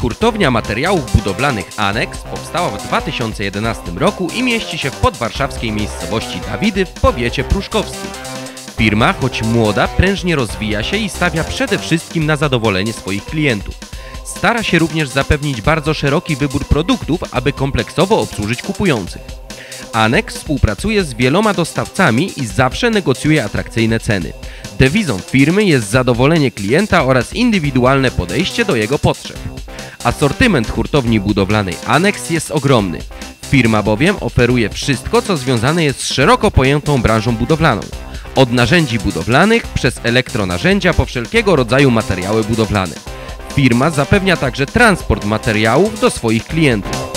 Hurtownia materiałów budowlanych Aneks powstała w 2011 roku i mieści się w podwarszawskiej miejscowości Dawidy w powiecie pruszkowskim. Firma, choć młoda, prężnie rozwija się i stawia przede wszystkim na zadowolenie swoich klientów. Stara się również zapewnić bardzo szeroki wybór produktów, aby kompleksowo obsłużyć kupujących. Aneks współpracuje z wieloma dostawcami i zawsze negocjuje atrakcyjne ceny. Dewizą firmy jest zadowolenie klienta oraz indywidualne podejście do jego potrzeb. Asortyment hurtowni budowlanej Aneks jest ogromny. Firma bowiem oferuje wszystko, co związane jest z szeroko pojętą branżą budowlaną. Od narzędzi budowlanych przez elektronarzędzia po wszelkiego rodzaju materiały budowlane. Firma zapewnia także transport materiałów do swoich klientów.